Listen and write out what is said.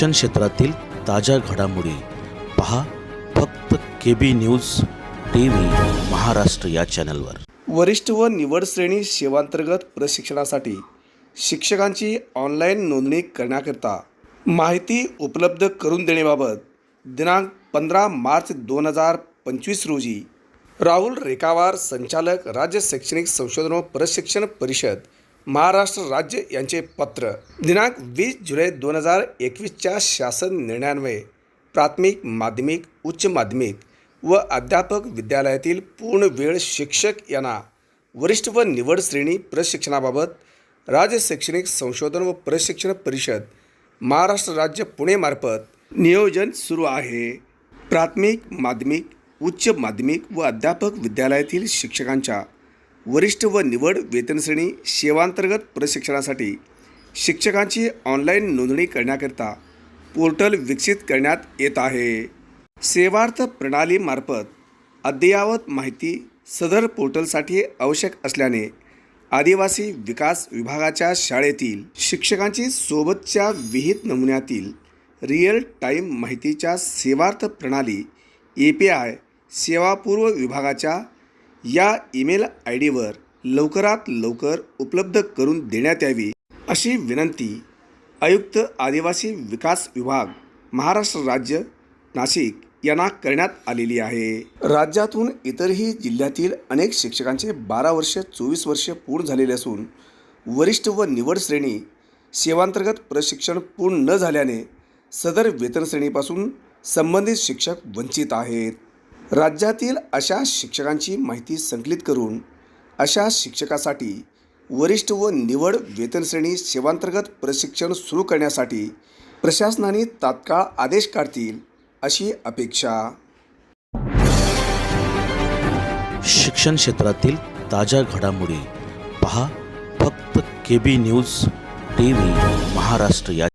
शिक्षण क्षेत्रातील ताज्या घडामोडी पहा फक्त K B news T V Maharashtra या चॅनलवर. वरिष्ठ व निवड श्रेणी सेवांतर्गत प्रशिक्षणासाठी शिक्षकांची ऑनलाईन नोंदणी करण्याकरिता माहिती उपलब्ध करून देण्याबाबत दिनांक पंधरा मार्च दोन हजार पंचवीस रोजी राहुल रेखावार संचालक राज्य शैक्षणिक संशोधन व प्रशिक्षण परिषद महाराष्ट्र राज्य यांचे पत्र. दिनांक वीस जुलै दोन हजार एकवीसच्या शासन निर्णयान्वये प्राथमिक माध्यमिक उच्च माध्यमिक व अध्यापक विद्यालयातील पूर्ण वेळ शिक्षक यांना वरिष्ठ व निवड श्रेणी प्रशिक्षणाबाबत राज्य शैक्षणिक संशोधन व प्रशिक्षण परिषद महाराष्ट्र राज्य पुणेमार्फत नियोजन सुरू आहे. प्राथमिक माध्यमिक उच्च माध्यमिक व अध्यापक विद्यालयातील शिक्षकांच्या वरिष्ठ व निवड वेतनश्रेणी सेवांतर्गत प्रशिक्षणासाठी शिक्षकांची ऑनलाईन नोंदणी करण्याकरिता पोर्टल विकसित करण्यात येत आहे. सेवार्थ प्रणालीमार्फत अद्ययावत माहिती सदर पोर्टलसाठी आवश्यक असल्याने आदिवासी विकास विभागाच्या शाळेतील शिक्षकांची सोबतच्या विहित नमुन्यातील रिअल टाईम माहितीच्या सेवार्थ प्रणाली ए पी आय सेवापूर्व विभागाच्या या ईमेल आय डीवर लवकरात लवकर उपलब्ध करून देण्यात यावी अशी विनंती आयुक्त आदिवासी विकास विभाग महाराष्ट्र राज्य नाशिक यांना करण्यात आलेली आहे. राज्यातून इतरही जिल्ह्यातील अनेक शिक्षकांचे बारा वर्ष चोवीस वर्ष पूर्ण झालेले असून वरिष्ठ व निवड श्रेणी सेवांतर्गत प्रशिक्षण पूर्ण न झाल्याने सदर वेतन श्रेणीपासून संबंधित शिक्षक वंचित आहेत. राज्यातील अशा शिक्षकांची माहिती संकलित करून अशा शिक्षकासाठी वरिष्ठ व निवड वेतनश्रेणी सेवांतर्गत प्रशिक्षण सुरू करण्यासाठी प्रशासनाने तात्काळ आदेश काढतील अशी अपेक्षा. शिक्षण क्षेत्रातील ताज्या घडामोडी पहा. फक्त K B news T V Maharashtra या